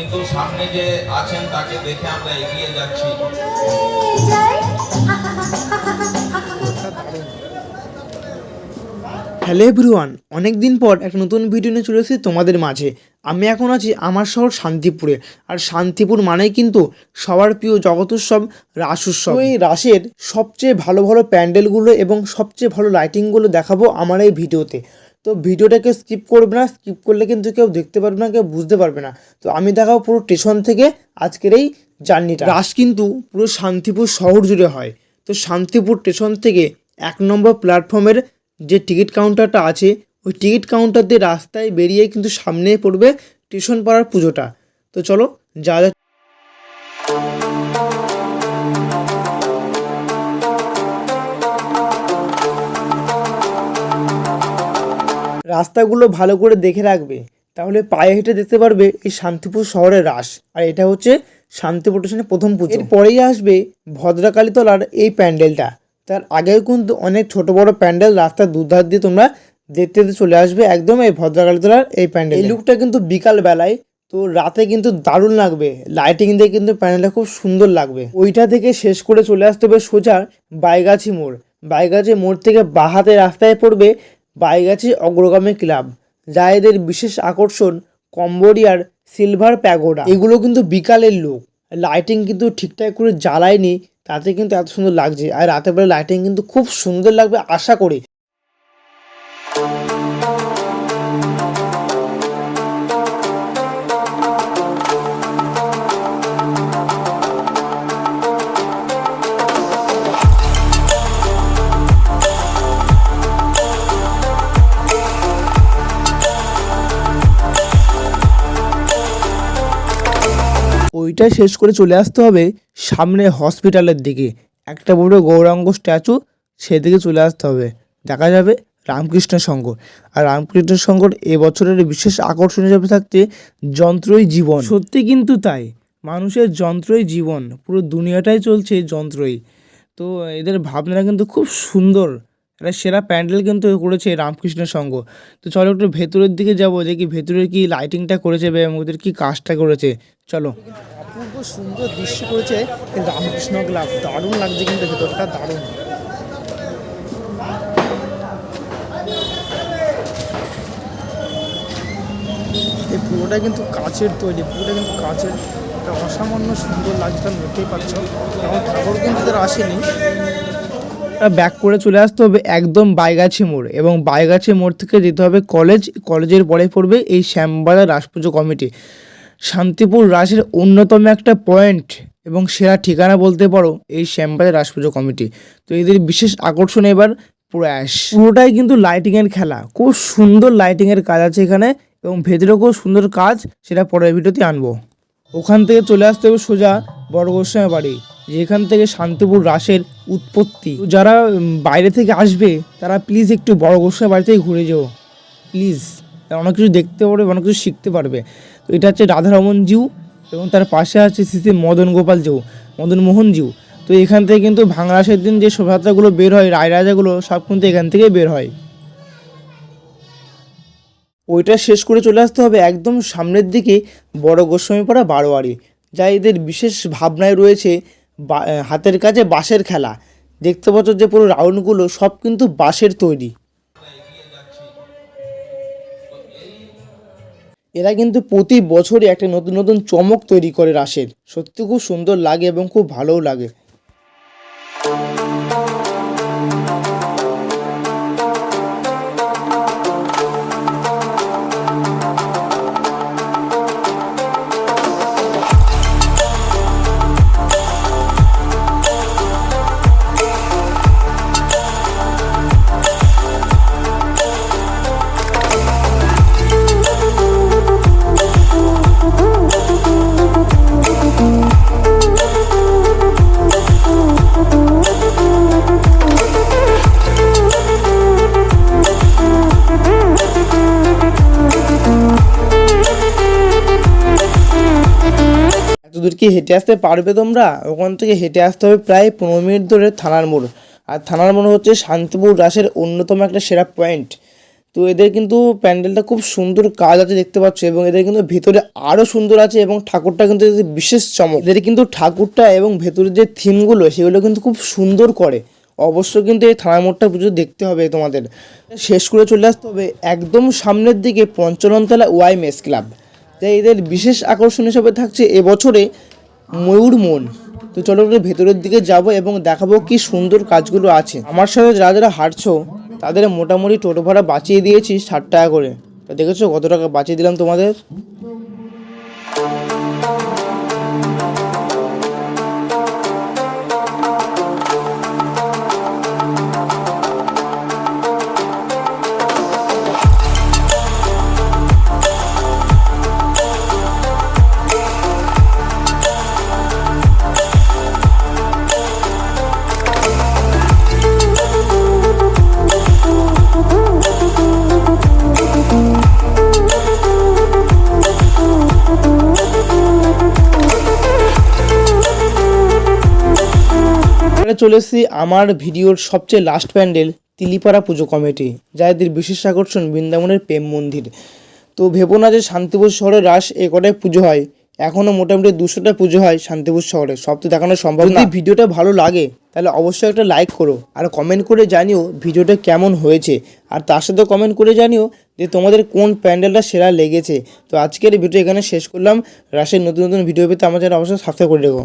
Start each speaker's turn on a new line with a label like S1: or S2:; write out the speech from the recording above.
S1: কিন্তু সামনে যে আছেন, তাকে দেখে আমরা এগিয়ে যাচ্ছি।
S2: হ্যালো এভরিওয়ান অনেক দিন পর একটা নতুন ভিডিও নিয়ে চলে এসেছি তোমাদের মাঝে। আমি এখন আছি আমার শহর শান্তিপুরে। আর শান্তিপুর মানেই কিন্তু সবার প্রিয় জগতোৎসব রাস উৎসব এই রাসের সবচেয়ে ভালো ভালো প্যান্ডেলগুলো এবং সবচেয়ে ভালো লাইটিংগুলো দেখাবো আমার এই ভিডিওতে তো ভিডিওটাকে স্কিপ করবে না স্কিপ করলে কিন্তু কেউ দেখতে পারবে না, কেউ বুঝতে পারবে না। তো আমি দেখাবো পুরো স্টেশন থেকে আজকের এই জার্নিটা রাস কিন্তু পুরো শান্তিপুর শহর জুড়ে হয়। তো শান্তিপুর স্টেশন থেকে এক নম্বর প্ল্যাটফর্মের যে টিকিট কাউন্টারটা আছে, ওই টিকিট কাউন্টার দিয়ে রাস্তায় বেরিয়ে কিন্তু সামনে পড়বে স্টেশন পাড়ার পুজোটা। তো চলো, যা যা রাস্তাগুলো ভালো করে দেখে রাখবে, তাহলে পায়ে হেঁটে দেখতে পারবে এই শান্তিপুর শহরের রাস। আর এটা হচ্ছে শান্তিপুর স্টেশনের প্রথম পুজো। পরেই আসবে ভদ্রাকালীতলার এই প্যান্ডেলটা। তার আগেও কিন্তু অনেক ছোট বড় প্যান্ডেল রাস্তার দুধার দিয়ে তোমরা দেখতে দেখতে চলে আসবে একদম এই ভদ্রাকালীতলার এই প্যান্ডেল। এই লুকটা কিন্তু বিকাল বেলায় তো রাতে কিন্তু দারুণ লাগবে। লাইটিং দিয়ে কিন্তু প্যান্ডেলটা খুব সুন্দর লাগবে। ওইটা থেকে শেষ করে চলে আসতে হবে সোজা বাইগাছি মোড়। বাইগাছি মোড় থেকে বাহাতে রাস্তায় পড়বে বাইগাছি অগ্রগামী ক্লাব, যা এদের বিশেষ আকর্ষণ কম্বোডিয়ার সিলভার প্যাগোডা। এগুলো কিন্তু বিকালের লোক। লাইটিং কিন্তু ঠিকঠাক করে জ্বালায়নি, তাতে কিন্তু এত সুন্দর লাগছে। আর রাতের বেলা লাইটিং কিন্তু খুব সুন্দর লাগবে, আশা করি। ওইটা শেষ করে চলে আসতে হবে সামনে হসপিটালের দিকে। একটা বড় গৌরাঙ্গ স্ট্যাচু সেদিকে চলে আসতে হবে। দেখা যাবে রামকৃষ্ণ সংঘ আর রামকৃষ্ণ সংঘর এবছরের বিশেষ আকর্ষণ হিসেবে থাকছে যন্ত্রই জীবন। সত্যি কিন্তু তাই। মানুষের যন্ত্রই জীবন। পুরো দুনিয়াটাই চলছে যন্ত্রই। তো এদের ভাবনাটা কিন্তু খুব সুন্দর। একটা সেরা প্যান্ডেল কিন্তু করেছে রামকৃষ্ণ সংঘ। তো চলো একটু ভেতরের দিকে যাব যে কি ভেতরে কি লাইটিংটা করেছে বা ওদের কি কাজটা করেছে। চলো। অপূর্ব সুন্দর দৃশ্য করেছে রামকৃষ্ণ ক্লাব। দারুণ লাগছে কিন্তু ভেতরটা, দারুণ। এই পুরোটা কিন্তু কাচের তৈরি, পুরোটা কিন্তু কাচের। অসামান্য সুন্দর লাগছে দেখতেই পাচ্ছ। এখন ঠাকুর কিন্তু তারা আসেনি। ব্যাক করে চলে আসতে হবে একদম বাইগাছি মোড় এবং বাইগাছি মোড় থেকে যেতে হবে কলেজ কলেজের পরে পড়বে এই শ্যামবাজার রাস পুজো কমিটি। শান্তিপুর রাসের অন্যতম একটা পয়েন্ট এবং সেরা ঠিকানা বলতে পারো এই শ্যামবাজার রাস পুজো কমিটি। তো এদের বিশেষ আকর্ষণ এবার প্রয়াস। পুরোটাই কিন্তু লাইটিংয়ের খেলা। খুব সুন্দর লাইটিংয়ের কাজ আছে এখানে এবং ভেতরেও খুব সুন্দর কাজ, সেটা পরের ভিডিওতে আনব। ওখান থেকে চলে আসতে হবে সোজা বড় গোস্বামী বাড়ি। যেখান থেকে শান্তিপুর রাসের উৎপত্তি। যারা বাইরে থেকে আসবে, তারা প্লিজ একটু বড় গোস্বামী বাড়িতেই ঘুরে যেও। প্লিজ অনেক কিছু দেখতে পারবে, অনেক কিছু শিখতে পারবে। তো এটা হচ্ছে রাধারমন জিউ এবং তার পাশে আছে শ্রী মদন গোপাল জিউ, মদন মোহন জিউ। তো এখান থেকে কিন্তু ভাঙা রাসের দিন যে শোভাযাত্রাগুলো বের হয়, রায় রাজাগুলো সব কিন্তু এখান থেকেই বের হয়। ওইটা শেষ করে চলে আসতে হবে একদম সামনের দিকে বড় গোস্বামী গোস্বামীপাড়া বারোয়ারি। যা এদের বিশেষ ভাবনায় রয়েছে হাতের কাজে বাঁশের খেলা। দেখতে পাচ্ছ যে পুরো রাউন্ডগুলো সব কিন্তু বাঁশের তৈরি। এরা কিন্তু প্রতি বছরই একটা নতুন নতুন চমক তৈরি করে রাসের সত্যি খুব সুন্দর লাগে এবং খুব ভালোও লাগে। দূর কি হেঁটে আসতে পারবে তোমরা? ওখান থেকে হেঁটে আসতে হবে প্রায় পনেরো মিনিট ধরে থানার মোড়। আর থানার মোড় হচ্ছে শান্তিপুর রাসের অন্যতম একটা সেরা পয়েন্ট তো এদের কিন্তু প্যান্ডেলটা খুব সুন্দর কাজ আছে দেখতে পাচ্ছ এবং এদের কিন্তু ভেতরে আরও সুন্দর আছে এবং ঠাকুরটা কিন্তু বিশেষ চমক। এদের কিন্তু ঠাকুরটা এবং ভেতরের যে থিমগুলো, সেগুলো কিন্তু খুব সুন্দর করে। অবশ্যই কিন্তু এই থানা মোড়টা পুজো দেখতে হবে তোমাদের। শেষ করে চলে আসতে হবে একদম সামনের দিকে পঞ্চরণতলা ওয়াই মেস ক্লাব। তাই এদের বিশেষ আকর্ষণ হিসেবে থাকছে এবছরে ময়ূর মন। তো চলো ভেতরের দিকে যাব এবং দেখাবো কি সুন্দর কাজগুলো আছে। আমার সাথে যারা যারা হাঁটছো, তাদের মোটামুটি টোটো ভাড়া বাঁচিয়ে দিয়েছি ষাট টাকা করে। তা দেখেছ কত টাকা বাঁচিয়ে দিলাম তোমাদের? এবারে চলে এসেছি আমার ভিডিওর সবচেয়ে লাস্ট প্যান্ডেল তিলিপাড়া পুজো কমিটি যা এদের বিশেষ আকর্ষণ বৃন্দাবনের প্রেম মন্দির। তো ভেবো না যে শান্তিপুর শহরে রাস এ কটায় পুজো হয় এখনও মোটামুটি দুশোটা পুজো হয় শান্তিপুর শহরে, সব তো দেখানো সম্ভব যদি ভিডিওটা ভালো লাগে, তাহলে অবশ্যই একটা লাইক করো, আর কমেন্ট করে জানিও ভিডিওটা কেমন হয়েছে, আর তার সাথে কমেন্ট করে জানিও যে তোমাদের কোন প্যান্ডেলটা সেরা লেগেছে। তো আজকের ভিডিও এখানে শেষ করলাম রাশের নতুন নতুন ভিডিও পেতে আমার অবশ্যই সাবস্ক্রাইব করে রেখো।